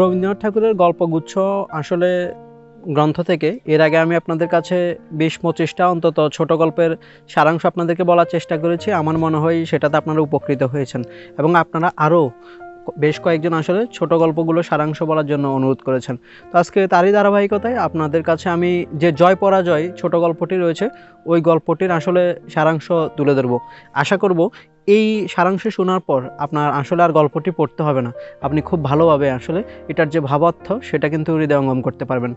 রবীন্দ্রনাথ ঠাকুরের গল্পগুচ্ছ আসলে গ্রন্থ থেকে, এর আগে আমি আপনাদের কাছে বিশ পঁচিশটা অন্তত ছোট গল্পের সারাংশ আপনাদেরকে বলার চেষ্টা করেছি। আমার মনে হয় সেটাতে আপনারা উপকৃত হয়েছেন এবং আপনারা আরও বেশ কয়েকজন আসলে ছোট গল্পগুলো সারাংশ বলার জন্য অনুরোধ করেছেন। তো আজকে তারই ধারাবাহিকতায় আপনাদের কাছে আমি যে জয় পরাজয় ছোট গল্পটি রয়েছে, ওই গল্পটির আসলে সারাংশ তুলে ধরবো। আশা করব এই সারাংশ শোনার পর আপনার আসলে আর গল্পটি পড়তে হবে না। আপনি খুব ভালোভাবে আসলে এটার যে ভাবার্থ, সেটা কিন্তু হৃদয়ঙ্গম করতে পারবেন।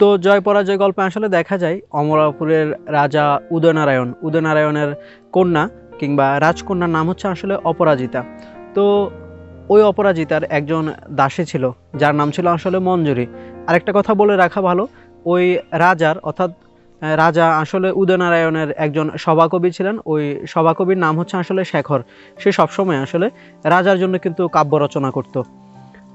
তো জয় পরাজয় গল্পে আসলে দেখা যায় অমরাপুরের রাজা উদয়নারায়ণ, উদয়নারায়ণের কন্যা কিংবা রাজকন্যার নাম হচ্ছে আসলে অপরাজিতা। তো ওই অপরাজিতার একজন দাসী ছিল, যার নাম ছিল আসলে মঞ্জুরি। আরেকটা কথা বলে রাখা ভালো, ওই রাজার অর্থাৎ রাজা আসলে উদয়নারায়ণের একজন সভাকবি ছিলেন। ওই সভাকবির নাম হচ্ছে আসলে শেখর। সে সবসময় আসলে রাজার জন্য কিন্তু কাব্য রচনা করত।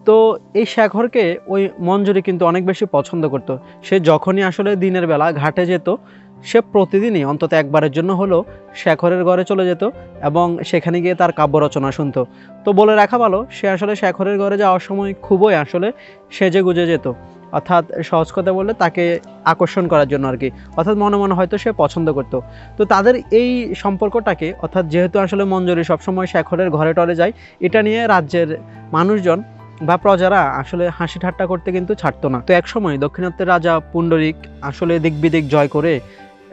তো এই শেখরকে ওই মঞ্জুরি কিন্তু অনেক বেশি পছন্দ করত। সে যখনই আসলে দিনের বেলা ঘাটে যেত, সে প্রতিদিনই অন্তত একবারের জন্য হলেও শেখরের ঘরে চলে যেত এবং সেখানে গিয়ে তার কাব্য রচনা শুনতো। তো বলে রাখা ভালো, সে আসলে শেখরের ঘরে যাওয়ার সময় খুবই আসলে সেজে গুজে যেত। অর্থাৎ সহজ কথা বললে তাকে আকর্ষণ করার জন্য আর কি। অর্থাৎ মনে মনে হয়তো সে পছন্দ করতো। তো তাদের এই সম্পর্কটাকে, অর্থাৎ যেহেতু আসলে মঞ্জুরি সবসময় শেখরের ঘরে টরে যায়, এটা নিয়ে রাজ্যের মানুষজন বা প্রজারা আসলে হাসি ঠাট্টা করতে কিন্তু ছাড়তো না। তো একসময় দক্ষিণাত্যের রাজা পুণ্ডরিক আসলে দিক বিদিক জয় করে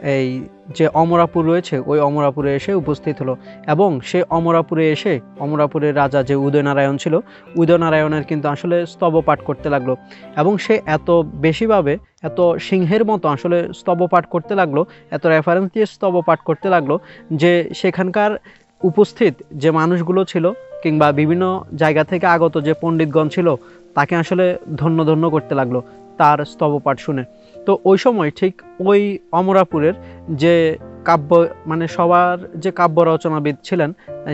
এই যে অমরাপুর রয়েছে, ওই অমরাপুরে এসে উপস্থিত হলো। এবং সে অমরাপুরে এসে, অমরাপুরের রাজা যে উদয়নারায়ণ ছিল, উদয়নারায়ণের কিন্তু আসলে স্তবপাঠ করতে লাগল। এবং সে এত বেশিভাবে, এত সিংহের মতো আসলে স্তবপাঠ করতে লাগল, এত রেফারেন্স দিয়ে স্তবপাঠ করতে লাগল, যে সেখানকার উপস্থিত যে মানুষগুলো ছিল, কিংবা বিভিন্ন জায়গা থেকে আগত যে পণ্ডিতগণ ছিল, তাকে আসলে ধন্য ধন্য করতে লাগল তার স্তবপাঠ শুনে। তো ওই সময় ঠিক ওই অমরাপুরের যে কাব্য মানে সবার যে কাব্য রচনাবিদ ছিলেন,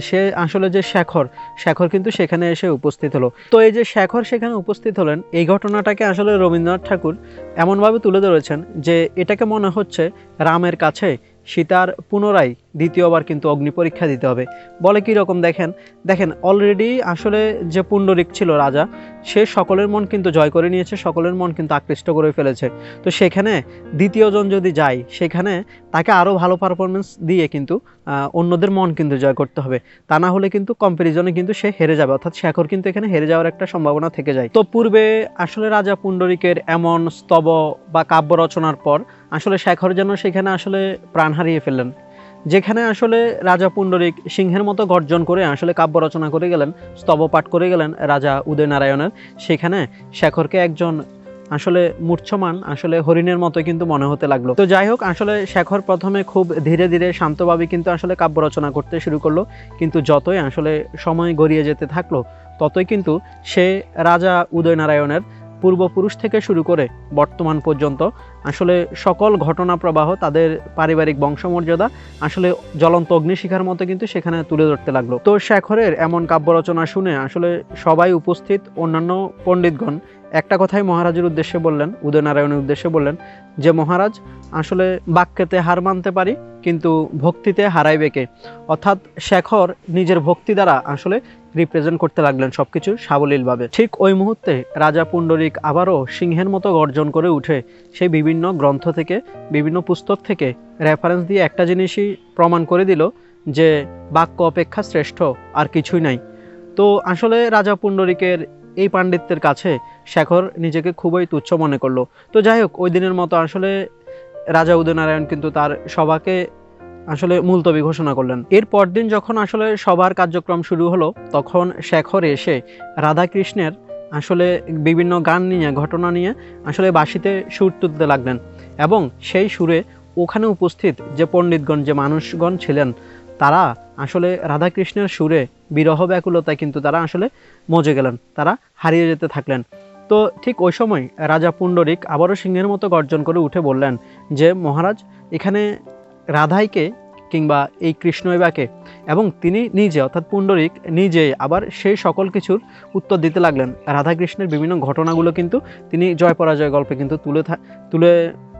সে আসলে যে শেখর শেখর কিন্তু সেখানে এসে উপস্থিত হলো। তো এই যে শেখর সেখানে উপস্থিত হলেন, এই ঘটনাটাকে আসলে রবীন্দ্রনাথ ঠাকুর এমনভাবে তুলে ধরেছেন যে এটাকে মনে হচ্ছে রামের কাছে সীতার পুনরায় দ্বিতীয়বার কিন্তু অগ্নি পরীক্ষা দিতে হবে। বলে কি রকম দেখেন? দেখেন অলরেডি আসলে যে পুণ্ডরিক ছিল রাজা, সে সকলের মন কিন্তু জয় করে নিয়েছে, সকলের মন কিন্তু আকৃষ্ট করে ফেলেছে। তো সেখানে দ্বিতীয়জন যদি যায়, সেখানে তাকে আরও ভালো পারফরমেন্স দিয়ে কিন্তু অন্যদের মন কিন্তু জয় করতে হবে। তা না হলে কিন্তু কম্পারিজনে কিন্তু সে হেরে যাবে, অর্থাৎ শেখর কিন্তু এখানে হেরে যাওয়ার একটা সম্ভাবনা থেকে যায়। তো পূর্বে আসলে রাজা পুণ্ডরিকের এমন স্তব বা কাব্য রচনার পর, আসলে শেখর যেন সেখানে আসলে প্রাণ হারিয়ে ফেললেন। যেখানে আসলে রাজা পুণ্ডরিক সিংহের মতো গর্জন করে আসলে কাব্য রচনা করে গেলেন, স্তব পাঠ করে গেলেন রাজা উদয়নারায়ণের। সেখানে শেখরকে একজন আসলে মূর্ছমান, আসলে হরিণের মতো কিন্তু মনে হতে লাগল। তো যাই হোক, আসলে শেখর প্রথমে খুব ধীরে ধীরে শান্তভাবে কিন্তু আসলে কাব্য রচনা করতে শুরু করল। কিন্তু যতই আসলে সময় গড়িয়ে যেতে থাকল, ততই কিন্তু সে রাজা উদয়নারায়ণের পূর্বপুরুষ থেকে শুরু করে বর্তমান পর্যন্ত আসলে সকল ঘটনা প্রবাহ তাদের পারিবারিক বংশমর্যাদা আসলে জ্বলন্ত অগ্নিশিখার মতো কিন্তু সেখানে তুলে ধরতে লাগল। তো শেখরের এমন কাব্য রচনা শুনে আসলে সবাই উপস্থিত অন্যান্য পণ্ডিতগণ একটা কথাই মহারাজের উদ্দেশ্যে বললেন, উদয়নারায়ণের উদ্দেশ্যে বললেন যে, মহারাজ, আসলে বাক্যেতে হার মানতে পারি কিন্তু ভক্তিতে হারাইবে কে? অর্থাৎ শেখর নিজের ভক্তি দ্বারা আসলে রিপ্রেজেন্ট করতে লাগলেন সব সবকিছু সাবলীলভাবে। ঠিক ওই মুহূর্তে রাজা পুণ্ডরিক আবারও সিংহের মতো গর্জন করে উঠে সেই বিভিন্ন গ্রন্থ থেকে, বিভিন্ন পুস্তক থেকে রেফারেন্স দিয়ে একটা জিনিসই প্রমাণ করে দিল যে বাক্য অপেক্ষা শ্রেষ্ঠ আর কিছুই নাই। তো আসলে রাজা পুণ্ডরিকের এই পাণ্ডিত্যের কাছে শেখর নিজেকে খুবই তুচ্ছ মনে করল। তো যাই হোক, ওই দিনের মতো আসলে রাজা উদয়নারায়ণ কিন্তু তার সভাকে আসলে মুলতবি ঘোষণা করলেন। এর পরদিন যখন আসলে সবার কার্যক্রম শুরু হলো, তখন শেখর এসে রাধাকৃষ্ণের আসলে বিভিন্ন গান নিয়ে, ঘটনা নিয়ে আসলে বাঁশিতে সুর তুলতে লাগলেন এবং সেই সুরে ওখানে উপস্থিত যে পণ্ডিতগণ, যে মানুষগণ ছিলেন, তারা আসলে রাধাকৃষ্ণের সুরে বিরহ ব্যাকুলতায় কিন্তু তারা আসলে মজে গেলেন, তারা হারিয়ে যেতে থাকলেন। তো ঠিক ওই সময় রাজা পুণ্ডরিক আবারও সিংহের মতো গর্জন করে উঠে বললেন যে, মহারাজ, এখানে রাধাইকে কিংবা এই কৃষ্ণইবাকে এবং তিনি নিজে, অর্থাৎ পুণ্ডরিক, নিজে আবার সেই সকল কিছুর উত্তর দিতে লাগলেন। রাধাকৃষ্ণের বিভিন্ন ঘটনাগুলো কিন্তু তিনি জয় পরাজয় গল্পে কিন্তু তুলে তুলে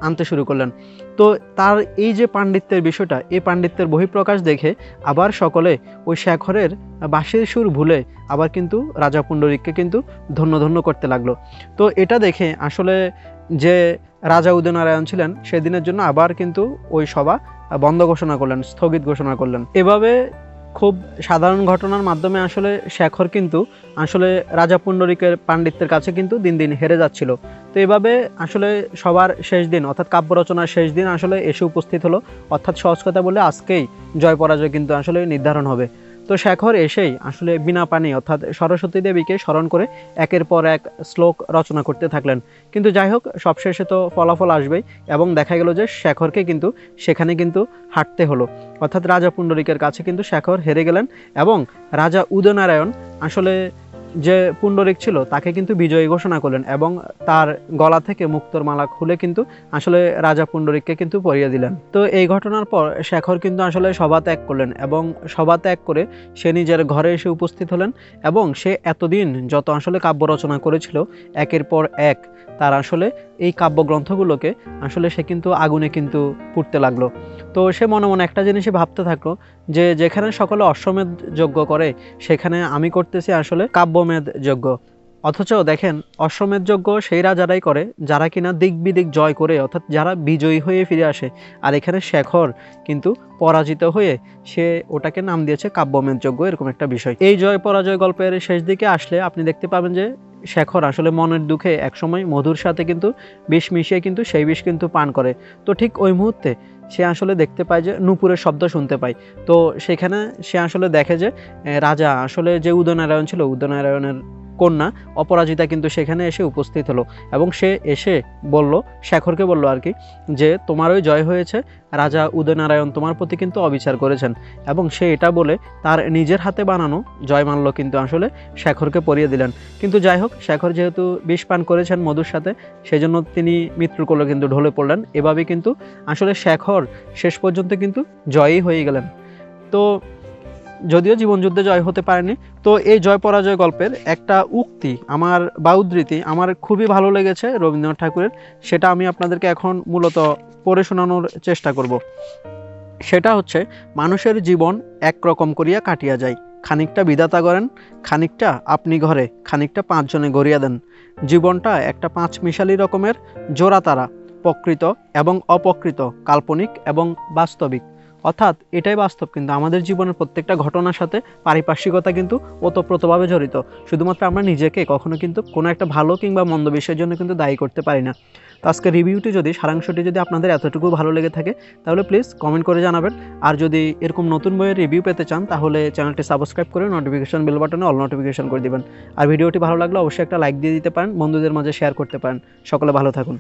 আনতে শুরু করলেন। তো তার এই যে পাণ্ডিত্যের বিষয়টা, এই পাণ্ডিত্যের বহিঃপ্রকাশ দেখে আবার সকলে ওই শেখরের বাঁশির সুর ভুলে আবার কিন্তু রাজা পুণ্ডরিককে কিন্তু ধন্য ধন্য করতে লাগল। তো এটা দেখে আসলে যে রাজা উদয়নারায়ণ ছিলেন, সেদিনের জন্য আবার কিন্তু ওই সভা বন্ধ ঘোষণা করলেন, স্থগিত ঘোষণা করলেন। এভাবে খুব সাধারণ ঘটনার মাধ্যমে আসলে শেখর কিন্তু আসলে রাজা পুণ্ডরিকের পাণ্ডিত্যের কাছে কিন্তু দিন দিন হেরে যাচ্ছিল। তো এভাবে আসলে সবার শেষ দিন, অর্থাৎ কাব্য রচনার শেষ দিন আসলে এসে উপস্থিত হলো। অর্থাৎ সহজ কথা বলে আজকেই জয় পরাজয় কিন্তু আসলে নির্ধারণ হবে। তো শেখর এসেই আসলে বিনা পানি অর্থাৎ সরস্বতী দেবীকে স্মরণ করে একের পর এক শ্লোক রচনা করতে থাকলেন। কিন্তু যাই হোক, সবশেষে তো ফলাফল আসবেই এবং দেখা গেল যে শেখরকে কিন্তু সেখানে কিন্তু হাঁটতে হলো। অর্থাৎ রাজা পুণ্ডরিকের কাছে কিন্তু শেখর হেরে গেলেন এবং রাজা উদয়নারায়ণ আসলে যে পুণ্ডরিক ছিল, তাকে কিন্তু বিজয়ী ঘোষণা করলেন এবং তার গলা থেকে মুক্তোর মালা খুলে কিন্তু আসলে রাজা পুণ্ডরিককে কিন্তু পরিয়ে দিলেন। তো এই ঘটনার পর শেখর কিন্তু আসলে সভা ত্যাগ করলেন এবং সভা ত্যাগ করে সে নিজের ঘরে এসে উপস্থিত হলেন এবং সে এতদিন যত আসলে কাব্য রচনা করেছিল, একের পর এক তার আসলে এই কাব্যগ্রন্থগুলোকে আসলে সে কিন্তু আগুনে কিন্তু পুড়তে লাগল। তো সে মনে মনে একটা জিনিসই ভাবতে থাকল যে, যেখানে সকলে অশ্বমেধ যজ্ঞ করে, সেখানে আমি করতেছি আসলে কাব্যমেধ যজ্ঞ অথচ দেখেন অশ্বমেধ যজ্ঞ সেই রাজারাই করে যারা কিনা দিক বিদিক জয় করে, অর্থাৎ যারা বিজয়ী হয়ে ফিরে আসে। আর এখানে শেখর কিন্তু পরাজিত হয়ে সে ওটাকে নাম দিয়েছে কাব্যমেধ যজ্ঞ এরকম একটা বিষয়। এই জয় পরাজয় গল্পের শেষ দিকে আসলে আপনি দেখতে পাবেন যে শেখর আসলে মনের দুঃখে একসময় মধুর সাথে কিন্তু বিষ মিশিয়ে কিন্তু সেই বিষ কিন্তু পান করে। তো ঠিক ওই মুহূর্তে সে আসলে দেখতে পায় যে নূপুরের শব্দ শুনতে পায়। তো সেখানে সে আসলে দেখে যে রাজা আসলে যে উদয়নারায়ণ ছিল, উদয়নারায়ণের কন্যা, অপরাজিতা কিন্তু সেখানে এসে উপস্থিত হলো এবং সে এসে বলল, শেখরকে বলল আর কি, যে তোমারই জয় হয়েছে, রাজা উদয়নারায়ণ তোমার প্রতি কিন্তু অবিচার করেছেন এবং সে এটা বলে তার নিজের হাতে বানানো জয় জয়মাল্য কিন্তু আসলে শেখরকে পরিয়ে দিলেন। কিন্তু যাই হোক, শেখর যেহেতু বিষ পান করেছেন মধুর সাথে, সেজন্য তিনি মৃত্যুর কোলে কিন্তু ঢলে পড়লেন। এভাবে কিন্তু আসলে শেখর শেষ পর্যন্ত কিন্তু জয়ী হয়ে গেলেন। তো যদিও জীবনযুদ্ধে জয় হতে পারেনি, তো এই জয় পরাজয় গল্পের একটা উক্তি আমার বা উদ্ধৃতি আমার খুবই ভালো লেগেছে রবীন্দ্রনাথ ঠাকুরের, সেটা আমি আপনাদেরকে এখন মূলত পড়ে শোনানোর চেষ্টা করব। সেটা হচ্ছে, মানুষের জীবন একরকম করিয়া কাটিয়া যায়। খানিকটা বিধাতা করেন খানিকটা আপনি ঘরে, খানিকটা পাঁচজনে গড়িয়া দেন। জীবনটা একটা পাঁচ মিশালি রকমের জোড়া তারা প্রকৃত এবং অপকৃত কাল্পনিক এবং বাস্তবিক। অর্থাৎ এটাই বাস্তব, কিন্তু আমাদের জীবনের প্রত্যেকটা ঘটনার সাথে পারিপার্শ্বিকতা কিন্তু ওতপ্রোতভাবে জড়িত। শুধুমাত্র আমরা নিজেকে কখনো কিন্তু কোনো একটা ভালো কিংবা মন্দ বিষয়ের জন্য কিন্তু দায়ী করতে পারি না। তো আজকে রিভিউটি যদি, সারাংশটি যদি আপনাদের এতটুকু ভালো লেগে থাকে, তাহলে প্লিজ কমেন্ট করে জানাবেন। আর যদি এরকম নতুন বইয়ের রিভিউ পেতে চান, তাহলে চ্যানেলটি সাবস্ক্রাইব করে নোটিফিকেশন বেল বাটনে অল নোটিফিকেশন করে দিবেন। আর ভিডিওটি ভালো লাগলে অবশ্যই একটা লাইক দিয়ে দিতে পারেন, বন্ধুদের মাঝে শেয়ার করতে পারেন। সকলে ভালো থাকুন।